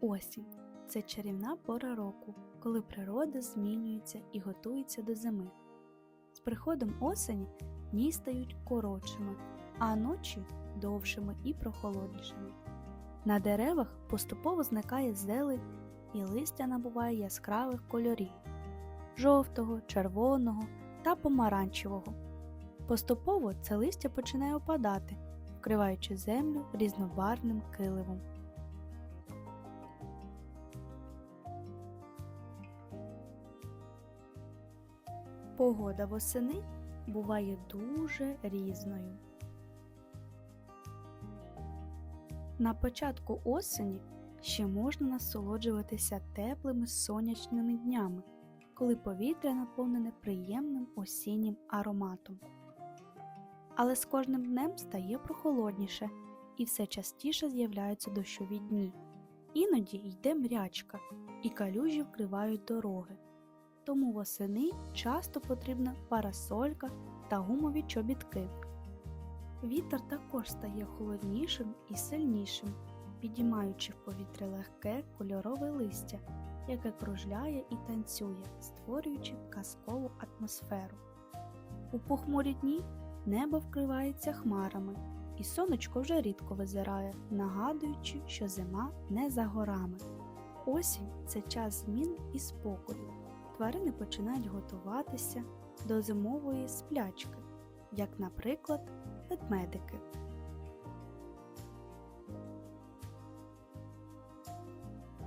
Осінь це чарівна пора року, коли природа змінюється і готується до зими. З приходом осені дні стають коротшими, а ночі довшими і прохолоднішими. На деревах поступово зникає зелень і листя набуває яскравих кольорів жовтого, червоного та помаранчевого. Поступово це листя починає опадати, вкриваючи землю різнобарвним киливом. Погода восени буває дуже різною. На початку осені ще можна насолоджуватися теплими сонячними днями, коли повітря наповнене приємним осіннім ароматом. Але з кожним днем стає прохолодніше і все частіше з'являються дощові дні. Іноді йде мрячка, і калюжі вкривають дороги. Тому восени часто потрібна парасолька та гумові чобітки. Вітер також стає холоднішим і сильнішим, підіймаючи в повітря легке кольорове листя, яке кружляє і танцює, створюючи казкову атмосферу. У похмурі дні небо вкривається хмарами, і сонечко вже рідко визирає, нагадуючи, що зима не за горами. Осінь це час змін і спокою. Тварини починають готуватися до зимової сплячки, як, наприклад, ведмедики.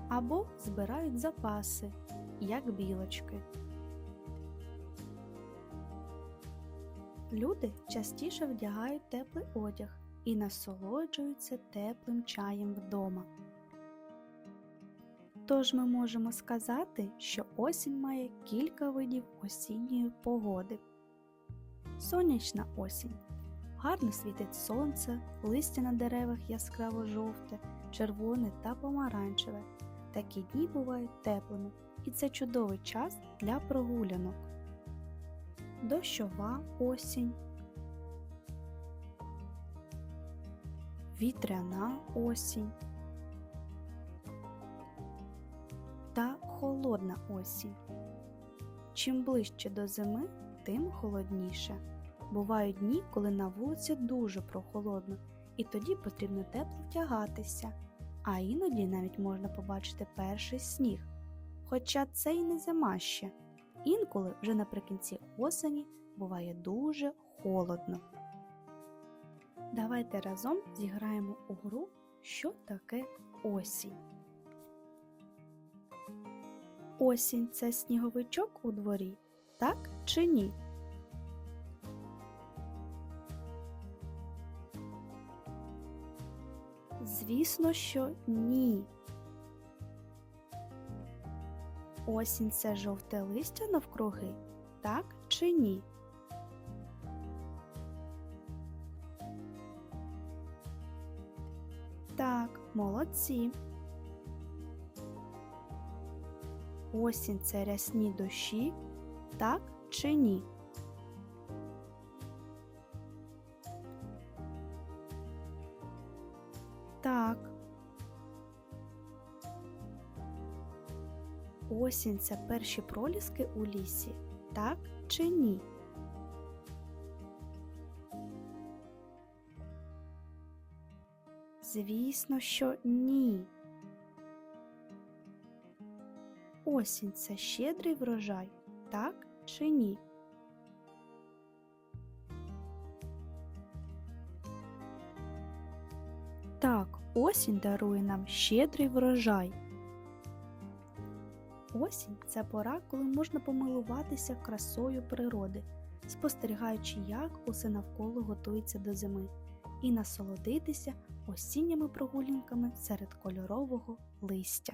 Або збирають запаси, як білочки. Люди частіше вдягають теплий одяг і насолоджуються теплим чаєм вдома. Тож ми можемо сказати, що осінь має кілька видів осінньої погоди. Сонячна осінь. Гарно світить сонце, листя на деревах яскраво жовте, червоне та помаранчеве. Такі дні бувають теплими, і це чудовий час для прогулянок. Дощова осінь. Вітряна осінь. Та холодна осінь. Чим ближче до зими, тим холодніше. Бувають дні, коли на вулиці дуже прохолодно, і тоді потрібно тепло втягатися, а іноді навіть можна побачити перший сніг. Хоча це й не зима ще. Інколи вже наприкінці осені буває дуже холодно. Давайте разом зіграємо у гру, що таке осінь. Осінь це сніговичок у дворі, так чи ні? Звісно, що ні. Осінь це жовте листя навкруги, так чи ні? Так, молодці. Осінь це рясні дощі, так чи ні? Так. Осінь це перші проліски у лісі, так чи ні? Звісно, що ні. Осінь це щедрий врожай, так чи ні? Так, осінь дарує нам щедрий врожай. Осінь це пора, коли можна помилуватися красою природи, спостерігаючи, як усе навколо готується до зими, і насолодитися осінніми прогулянками серед кольорового листя.